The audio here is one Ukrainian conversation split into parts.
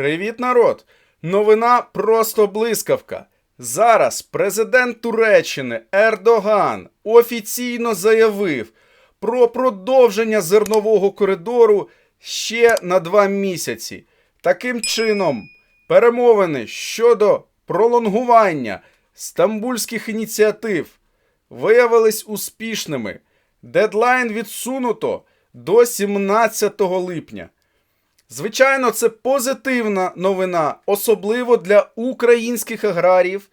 Привіт, народ! Новина просто блискавка. Зараз президент Туреччини Ердоган офіційно заявив про продовження зернового коридору ще на два місяці. Таким чином, перемовини щодо пролонгування стамбульських ініціатив виявились успішними. Дедлайн відсунуто до 17 липня. Звичайно, це позитивна новина, особливо для українських аграріїв,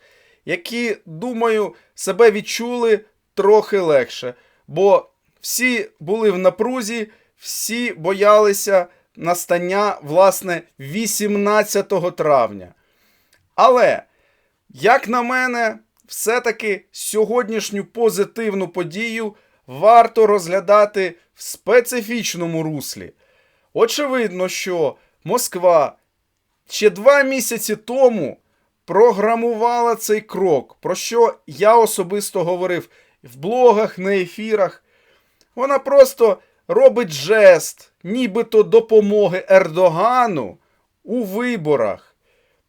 які, думаю, себе відчули трохи легше. Бо всі були в напрузі, всі боялися настання, власне, 18 травня. Але, як на мене, все-таки сьогоднішню позитивну подію варто розглядати в специфічному руслі. Очевидно, що Москва ще два місяці тому програмувала цей крок, про що я особисто говорив в блогах, на ефірах. Вона просто робить жест, нібито допомоги Ердогану у виборах.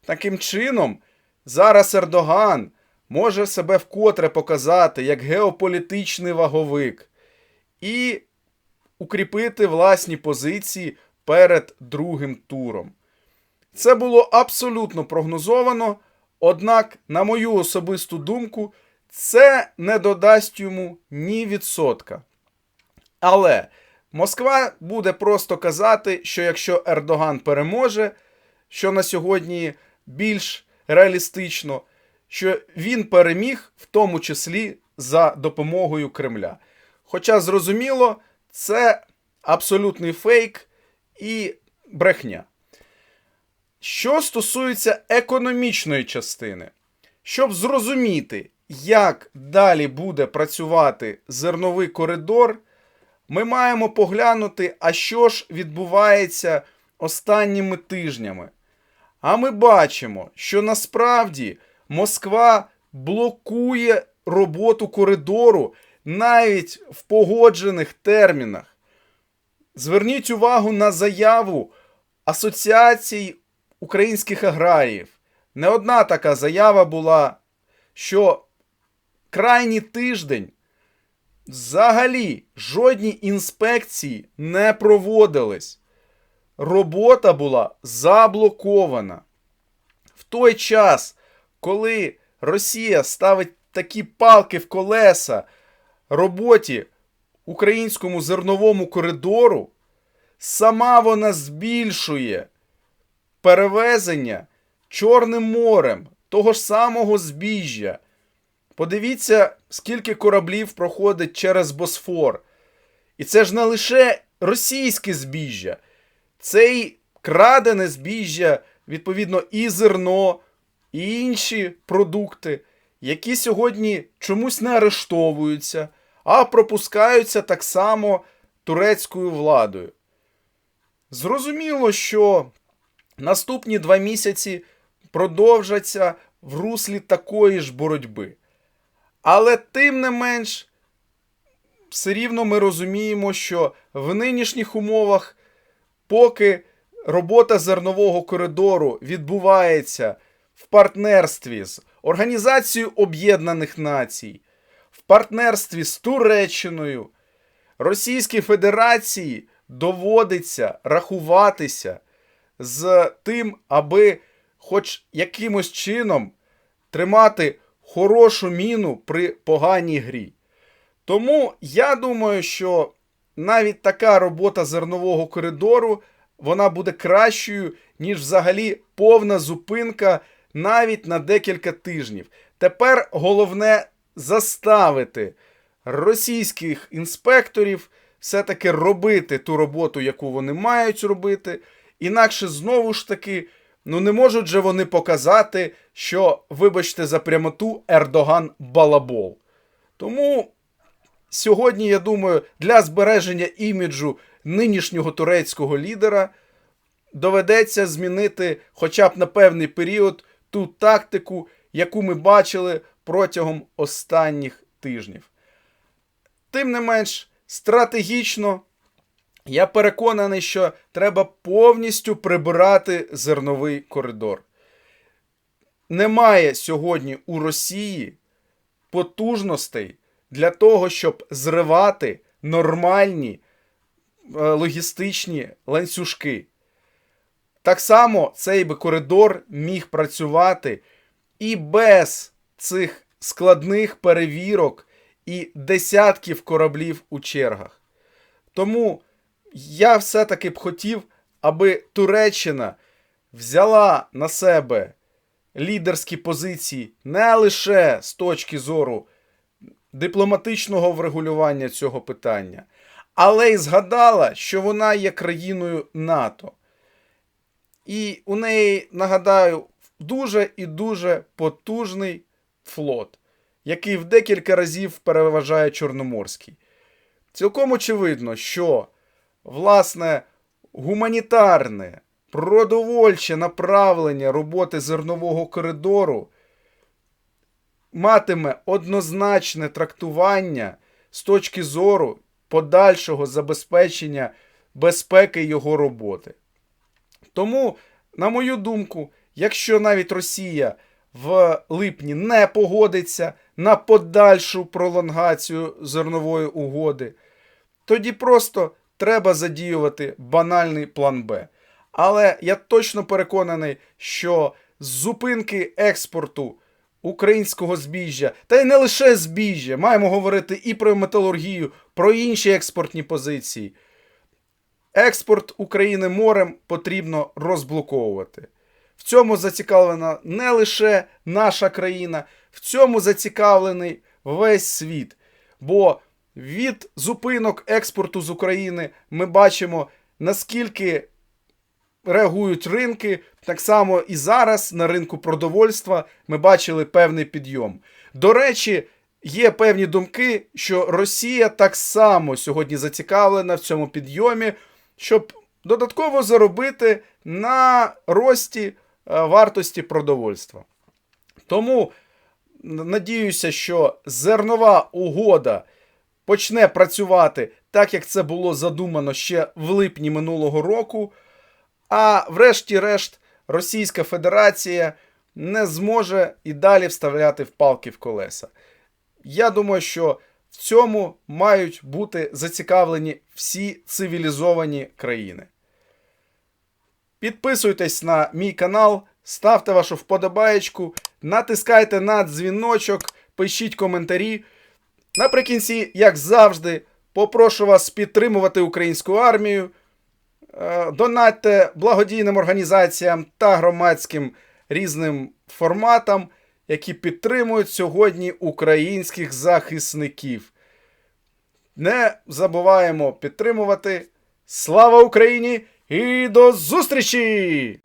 Таким чином, зараз Ердоган може себе вкотре показати як геополітичний ваговик і укріпити власні позиції перед другим туром. Це було абсолютно прогнозовано, однак, на мою особисту думку, це не додасть йому ні відсотка. Але Москва буде просто казати, що якщо Ердоган переможе, що на сьогодні більш реалістично, що він переміг, в тому числі за допомогою Кремля. Хоча, зрозуміло, це абсолютний фейк і брехня. Що стосується економічної частини, щоб зрозуміти, як далі буде працювати зерновий коридор, ми маємо поглянути, а що ж відбувається останніми тижнями. А ми бачимо, що насправді Москва блокує роботу коридору навіть в погоджених термінах. Зверніть увагу на заяву Асоціації українських аграріїв. Не одна така заява була, що крайній тиждень взагалі жодні інспекції не проводились. Робота була заблокована. В той час, коли Росія ставить такі палки в колеса роботі українському зерновому коридору, сама вона збільшує перевезення Чорним морем того ж самого збіжжя. Подивіться, скільки кораблів проходить через Босфор. І це ж не лише російське збіжжя, це й крадене збіжжя, відповідно, і зерно, і інші продукти, які сьогодні чомусь не арештовуються, а пропускаються так само турецькою владою. Зрозуміло, що наступні два місяці продовжаться в руслі такої ж боротьби. Але тим не менш, все рівно ми розуміємо, що в нинішніх умовах, поки робота зернового коридору відбувається в партнерстві з Організацією Об'єднаних Націй, партнерстві з Туреччиною, Російській Федерації доводиться рахуватися з тим, аби хоч якимось чином тримати хорошу міну при поганій грі. Тому я думаю, що навіть така робота зернового коридору вона буде кращою, ніж взагалі повна зупинка навіть на декілька тижнів. Тепер головне заставити російських інспекторів все-таки робити ту роботу, яку вони мають робити. Інакше знову ж таки, ну не можуть же вони показати, що, вибачте, за прямоту Ердоган балабол. Тому сьогодні, я думаю, для збереження іміджу нинішнього турецького лідера доведеться змінити хоча б на певний період ту тактику, яку ми бачили протягом останніх тижнів. Тим не менш, стратегічно Я переконаний, що треба повністю прибирати зерновий коридор. Немає сьогодні у Росії потужностей для того, щоб зривати нормальні е, логістичні ланцюжки. Так само цей би коридор міг працювати і без цих складних перевірок і десятків кораблів у чергах. Тому я все-таки б хотів, аби Туреччина взяла на себе лідерські позиції не лише з точки зору дипломатичного врегулювання цього питання, але й згадала, що вона є країною НАТО. І у неї, нагадаю, дуже і дуже потужний флот, який в декілька разів переважає Чорноморський. Цілком очевидно, що власне гуманітарне, продовольче направлення роботи зернового коридору матиме однозначне трактування з точки зору подальшого забезпечення безпеки його роботи. Тому, на мою думку, якщо навіть Росія в липні не погодиться на подальшу пролонгацію зернової угоди, тоді просто треба задіювати банальний план Б. Але я точно переконаний, що з зупинки експорту українського збіжжя, та й не лише збіжжя, маємо говорити і про металургію, про інші експортні позиції. Експорт України морем потрібно розблоковувати. В цьому зацікавлена не лише наша країна, в цьому зацікавлений весь світ. Бо від зупинок експорту з України ми бачимо, наскільки реагують ринки. Так само і зараз на ринку продовольства ми бачили певний підйом. До речі, є певні думки, що Росія так само сьогодні зацікавлена в цьому підйомі, щоб додатково заробити на рості вартості продовольства. Тому надіюся, що зернова угода почне працювати так, як це було задумано ще в липні минулого року. А врешті-решт, Російська Федерація не зможе і далі вставляти в палки в колеса. Я думаю, що в цьому мають бути зацікавлені всі цивілізовані країни. Підписуйтесь на мій канал, ставте вашу вподобаєчку, натискайте на дзвіночок, пишіть коментарі. Наприкінці, як завжди, попрошу вас підтримувати українську армію. Е, донатьте благодійним організаціям та громадським різним форматам, які підтримують сьогодні українських захисників. Не забуваємо підтримувати. Слава Україні і до зустрічі!